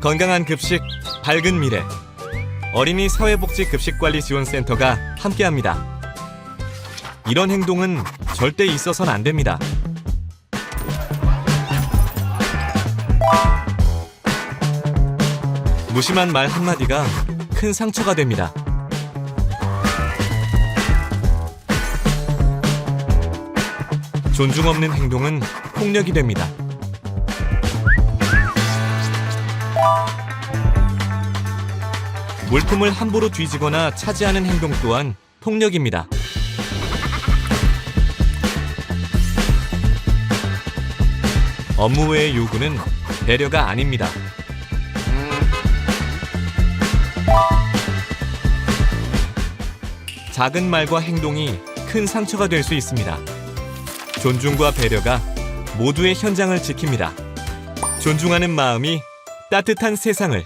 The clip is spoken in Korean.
건강한 급식, 밝은 미래. 어린이 사회복지 급식관리지원센터가 함께합니다. 이런 행동은 절대 있어선 안 됩니다. 무심한 말 한마디가 큰 상처가 됩니다. 존중 없는 행동은 폭력이 됩니다. 물품을 함부로 뒤지거나 차지하는 행동 또한 폭력입니다. 업무 외의 요구는 배려가 아닙니다. 작은 말과 행동이 큰 상처가 될 수 있습니다. 존중과 배려가 모두의 현장을 지킵니다. 존중하는 마음이 따뜻한 세상을